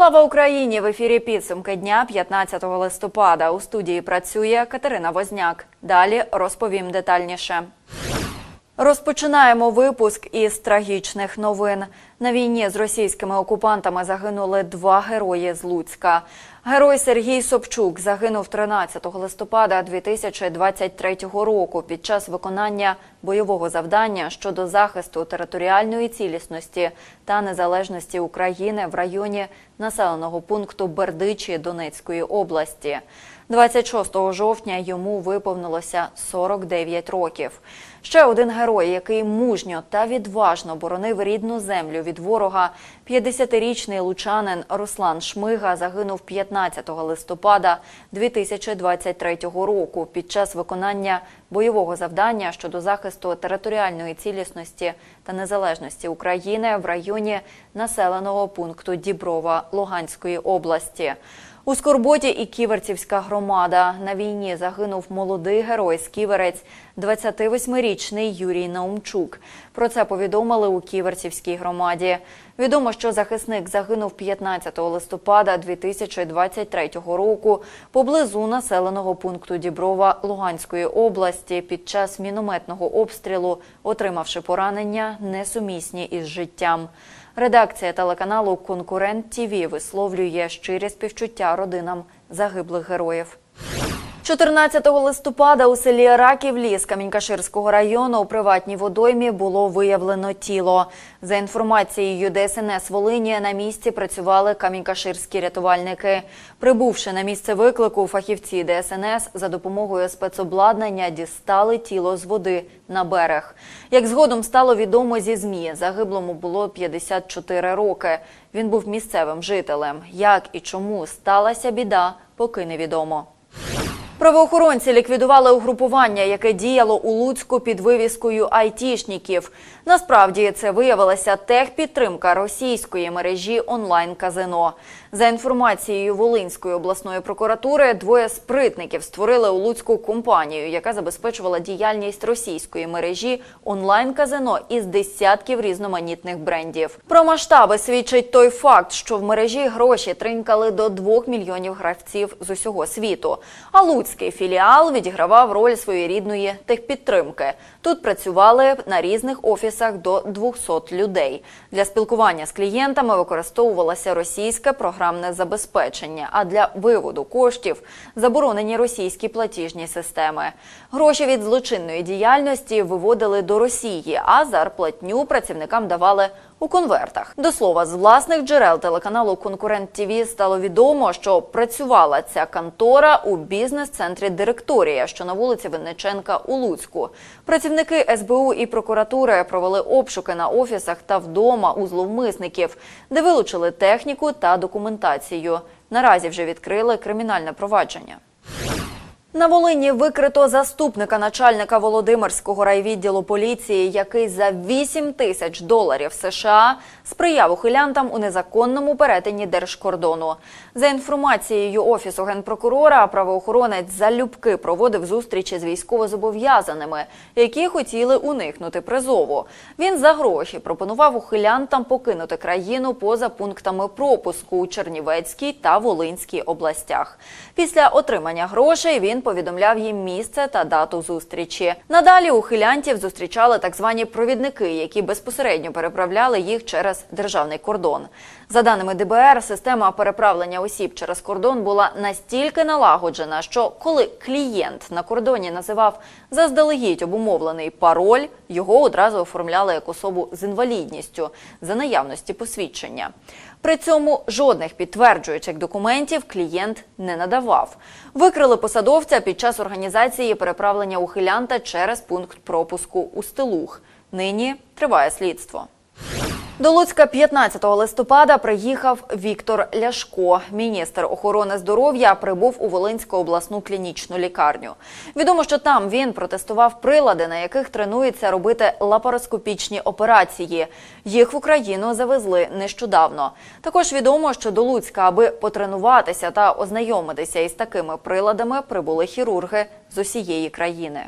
Слава Україні! В ефірі підсумки дня 15 листопада. У студії працює Катерина Возняк. Далі розповім детальніше. Розпочинаємо випуск із трагічних новин. На війні з російськими окупантами загинули два герої з Луцька. Герой Сергій Собчук загинув 13 листопада 2023 року під час виконання бойового завдання щодо захисту територіальної цілісності та незалежності України в районі населеного пункту Бердичі Донецької області. 26 жовтня йому виповнилося 49 років. Ще один герой, який мужньо та відважно боронив рідну землю від ворога, 50-річний лучанин Руслан Шмига загинув 15 листопада 2023 року під час виконання бойового завдання щодо захисту територіальної цілісності та незалежності України в районі населеного пункту Діброва Луганської області. У Скорботі і Ківерцівська громада. На війні загинув молодий герой з Ківерець, 28-річний Юрій Наумчук. Про це повідомили у Ківерцівській громаді. Відомо, що захисник загинув 15 листопада 2023 року поблизу населеного пункту Діброва Луганської області під час мінометного обстрілу, отримавши поранення несумісні із життям. Редакція телеканалу Конкурент ТІВІ висловлює щирі співчуття родинам загиблих героїв. 14 листопада у селі Раків ліс Камінькаширського району у приватній водоймі було виявлено тіло. За інформацією ДСНС Волині, на місці працювали камінькаширські рятувальники. Прибувши на місце виклику, фахівці ДСНС за допомогою спецобладнання дістали тіло з води на берег. Як згодом стало відомо зі ЗМІ, загиблому було 54 роки. Він був місцевим жителем. Як і чому сталася біда, поки невідомо. Правоохоронці ліквідували угрупування, яке діяло у Луцьку під вивіскою айтішників. Насправді це виявилася техпідтримка російської мережі онлайн-казино. За інформацією Волинської обласної прокуратури, двоє спритників створили у Луцьку компанію, яка забезпечувала діяльність російської мережі онлайн-казино із десятків різноманітних брендів. Про масштаби свідчить той факт, що в мережі гроші тринькали до 2 мільйонів гравців з усього світу. А Луцький філіал відігравав роль своєрідної техпідтримки. Тут працювали на різних офісах до 200 людей. Для спілкування з клієнтами використовувалося російське програмне забезпечення, а для виводу коштів заборонені російські платіжні системи. Гроші від злочинної діяльності виводили до Росії, а зарплатню працівникам давали у конвертах. До слова, з власних джерел телеканалу Конкурент ТІВІ стало відомо, що працювала ця контора у бізнес-центрі Директорія, що на вулиці Винниченка у Луцьку. Працівники СБУ і прокуратури провели обшуки на офісах та вдома у зловмисників, де вилучили техніку та документацію. Наразі вже відкрили кримінальне провадження. На Волині викрито заступника начальника Володимирського райвідділу поліції, який за 8 тисяч доларів США сприяв ухилянтам у незаконному перетині держкордону. За інформацією офісу генпрокурора, правоохоронець залюбки проводив зустрічі з військовозобов'язаними, які хотіли уникнути призову. Він за гроші пропонував ухилянтам покинути країну поза пунктами пропуску у Чернівецькій та Волинській областях. Після отримання грошей він повідомляв їм місце та дату зустрічі. Надалі ухилянтів зустрічали так звані провідники, які безпосередньо переправляли їх через державний кордон. За даними ДБР, система переправлення осіб через кордон була настільки налагоджена, що коли клієнт на кордоні називав заздалегідь обумовлений пароль, його одразу оформляли як особу з інвалідністю за наявності посвідчення. При цьому жодних підтверджуючих документів клієнт не надавав. Викрили посадовця під час організації переправлення ухилянта через пункт пропуску у Стилух. Нині триває слідство. До Луцька 15 листопада приїхав Віктор Ляшко. Міністр охорони здоров'я прибув у Волинську обласну клінічну лікарню. Відомо, що там він протестував прилади, на яких тренується робити лапароскопічні операції. Їх в Україну завезли нещодавно. Також відомо, що до Луцька, аби потренуватися та ознайомитися із такими приладами, прибули хірурги з усієї країни.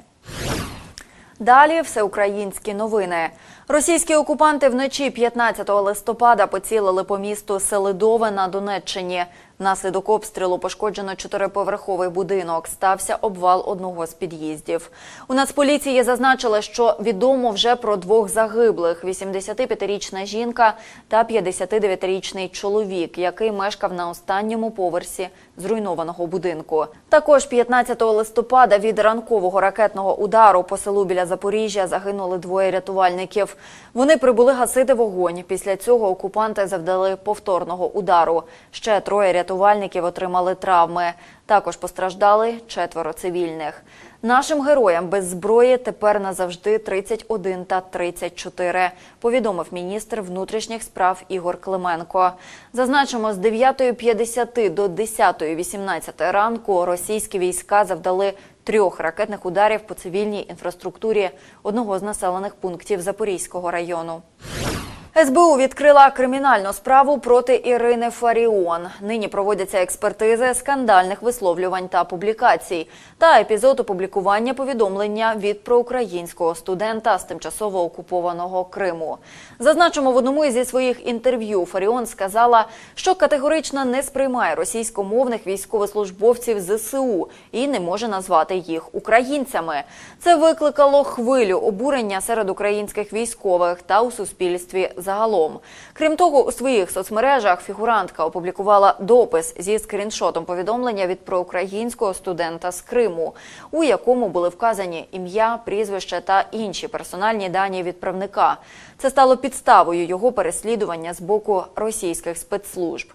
Далі всеукраїнські новини. Російські окупанти вночі 15 листопада поцілили по місту Селидове на Донеччині. Внаслідок обстрілу пошкоджено чотириповерховий будинок. Стався обвал одного з під'їздів. У Нацполіції зазначили, що відомо вже про двох загиблих: – 85-річна жінка та 59-річний чоловік, який мешкав на останньому поверсі зруйнованого будинку. Також 15 листопада від ранкового ракетного удару по селу біля Запоріжжя загинули двоє рятувальників. Вони прибули гасити вогонь. Після цього окупанти завдали повторного удару. Ще троє рятувальників отримали травми. Також постраждали четверо цивільних. Нашим героям без зброї тепер назавжди 31 та 34, повідомив міністр внутрішніх справ Ігор Клименко. Зазначимо, з 9.50 до 10.18 ранку російські війська завдали трьох ракетних ударів по цивільній інфраструктурі одного з населених пунктів Запорізького району. СБУ відкрила кримінальну справу проти Ірини Фаріон. Нині проводяться експертизи скандальних висловлювань та публікацій та епізод опублікування повідомлення від проукраїнського студента з тимчасово окупованого Криму. Зазначимо, в одному зі своїх інтерв'ю Фаріон сказала, що категорично не сприймає російськомовних військовослужбовців ЗСУ і не може назвати їх українцями. Це викликало хвилю обурення серед українських військових та у суспільстві загалом. Крім того, у своїх соцмережах фігурантка опублікувала допис зі скріншотом повідомлення від проукраїнського студента з Криму, у якому були вказані ім'я, прізвище та інші персональні дані відправника. Це стало підставою його переслідування з боку російських спецслужб.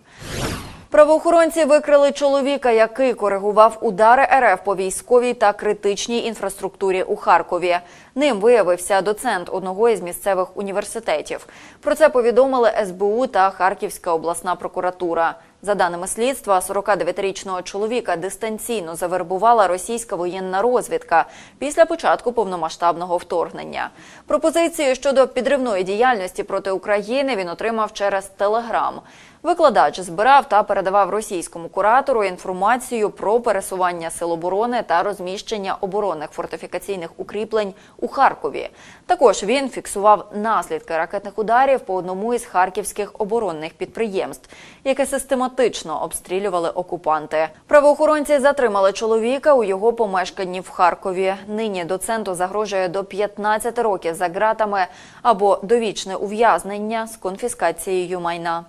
Правоохоронці викрили чоловіка, який коригував удари РФ по військовій та критичній інфраструктурі у Харкові. Ним виявився доцент одного із місцевих університетів. Про це повідомили СБУ та Харківська обласна прокуратура. За даними слідства, 49-річного чоловіка дистанційно завербувала російська воєнна розвідка після початку повномасштабного вторгнення. Пропозицію щодо підривної діяльності проти України він отримав через Телеграм. Викладач збирав та передавав російському куратору інформацію про пересування сил оборони та розміщення оборонних фортифікаційних укріплень у Харкові. Також він фіксував наслідки ракетних ударів по одному із харківських оборонних підприємств, яке систематично обстрілювали окупанти. Правоохоронці затримали чоловіка у його помешканні в Харкові. Нині доценту загрожує до 15 років за ґратами або довічне ув'язнення з конфіскацією майна.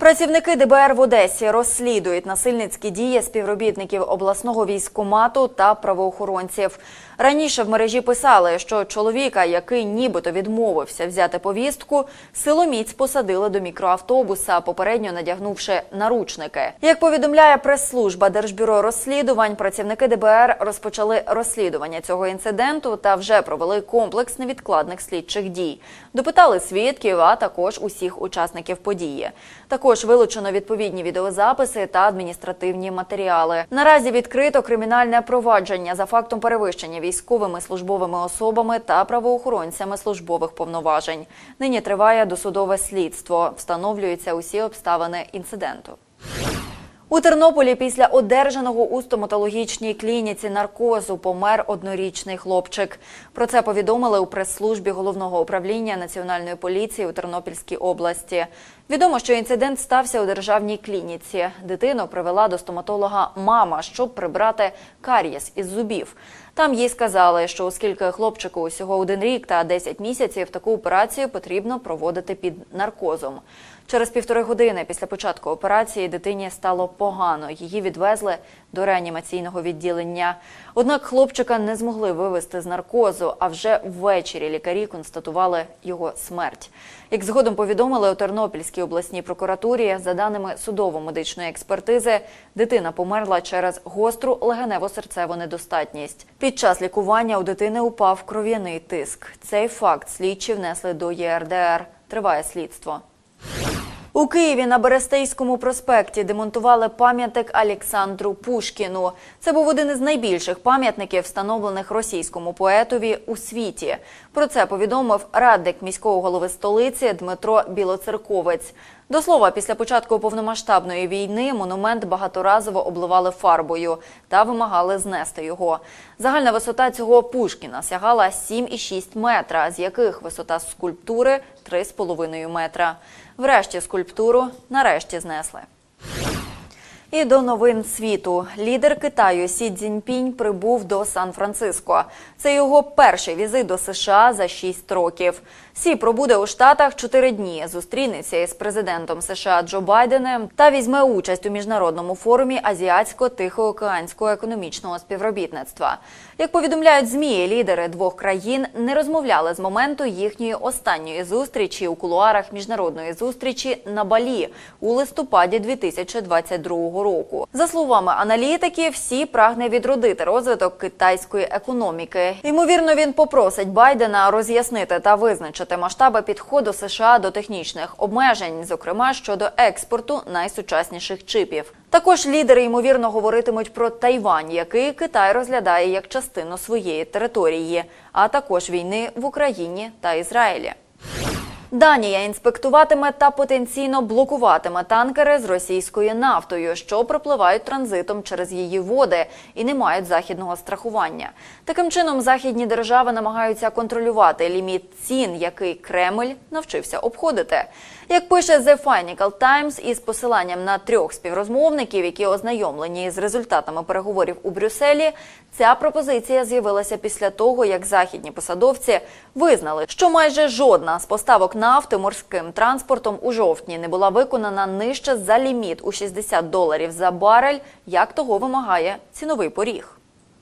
Працівники ДБР в Одесі розслідують насильницькі дії співробітників обласного військомату та правоохоронців. Раніше в мережі писали, що чоловіка, який нібито відмовився взяти повістку, силоміць посадили до мікроавтобуса, попередньо надягнувши наручники. Як повідомляє прес-служба Держбюро розслідувань, працівники ДБР розпочали розслідування цього інциденту та вже провели комплекс невідкладних слідчих дій. Допитали свідків, а також усіх учасників події. Також вилучено відповідні відеозаписи та адміністративні матеріали. Наразі відкрито кримінальне провадження за фактом перевищення військовими службовими особами та правоохоронцями службових повноважень. Нині триває досудове слідство. Встановлюються усі обставини інциденту. У Тернополі після одержаного у стоматологічній клініці наркозу помер однорічний хлопчик. Про це повідомили у прес-службі головного управління національної поліції у Тернопільській області. Відомо, що інцидент стався у державній клініці. Дитину привела до стоматолога мама, щоб прибрати карієс із зубів. Там їй сказали, що оскільки хлопчику усього один рік та 10 місяців, таку операцію потрібно проводити під наркозом. Через півтори години після початку операції дитині стало погано. Її відвезли до реанімаційного відділення. Однак хлопчика не змогли вивести з наркозу, а вже ввечері лікарі констатували його смерть. Як згодом повідомили у Тернопільській обласній прокуратурі, за даними судово-медичної експертизи, дитина померла через гостру легенево-серцеву недостатність. Під час лікування у дитини упав кров'яний тиск. Цей факт слідчі внесли до ЄРДР. Триває слідство. У Києві на Берестейському проспекті демонтували пам'ятник Олександру Пушкіну. Це був один із найбільших пам'ятників, встановлених російському поетові у світі. Про це повідомив радник міського голови столиці Дмитро Білоцерковець. До слова, після початку повномасштабної війни монумент багаторазово обливали фарбою та вимагали знести його. Загальна висота цього Пушкіна сягала 7,6 метра, з яких висота скульптури 3,5 метра. Врешті скульптуру нарешті знесли. І до новин світу. Лідер Китаю Сі Цзіньпінь прибув до Сан-Франциско. Це його перший візит до США за шість років. Сі пробуде у Штатах чотири дні. Зустрінеться із президентом США Джо Байденом та візьме участь у міжнародному форумі Азіатсько-Тихоокеанського економічного співробітництва. Як повідомляють змі, лідери двох країн не розмовляли з моменту їхньої останньої зустрічі у кулуарах міжнародної зустрічі на Балі у листопаді 2022 року. За словами аналітиків, всі прагне відродити розвиток китайської економіки. Ймовірно, він попросить Байдена роз'яснити та визначити масштаби підходу США до технічних обмежень, зокрема щодо експорту найсучасніших чипів. Також лідери ймовірно говоритимуть про Тайвань, який Китай розглядає як частину своєї території, а також війни в Україні та Ізраїлі. Данія інспектуватиме та потенційно блокуватиме танкери з російською нафтою, що пропливають транзитом через її води і не мають західного страхування. Таким чином, західні держави намагаються контролювати ліміт цін, який Кремль навчився обходити. Як пише The Financial Times, із посиланням на трьох співрозмовників, які ознайомлені з результатами переговорів у Брюсселі, ця пропозиція з'явилася після того, як західні посадовці визнали, що майже жодна з поставок нафти морським транспортом у жовтні не була виконана нижче за ліміт у 60 доларів за барель, як того вимагає ціновий поріг.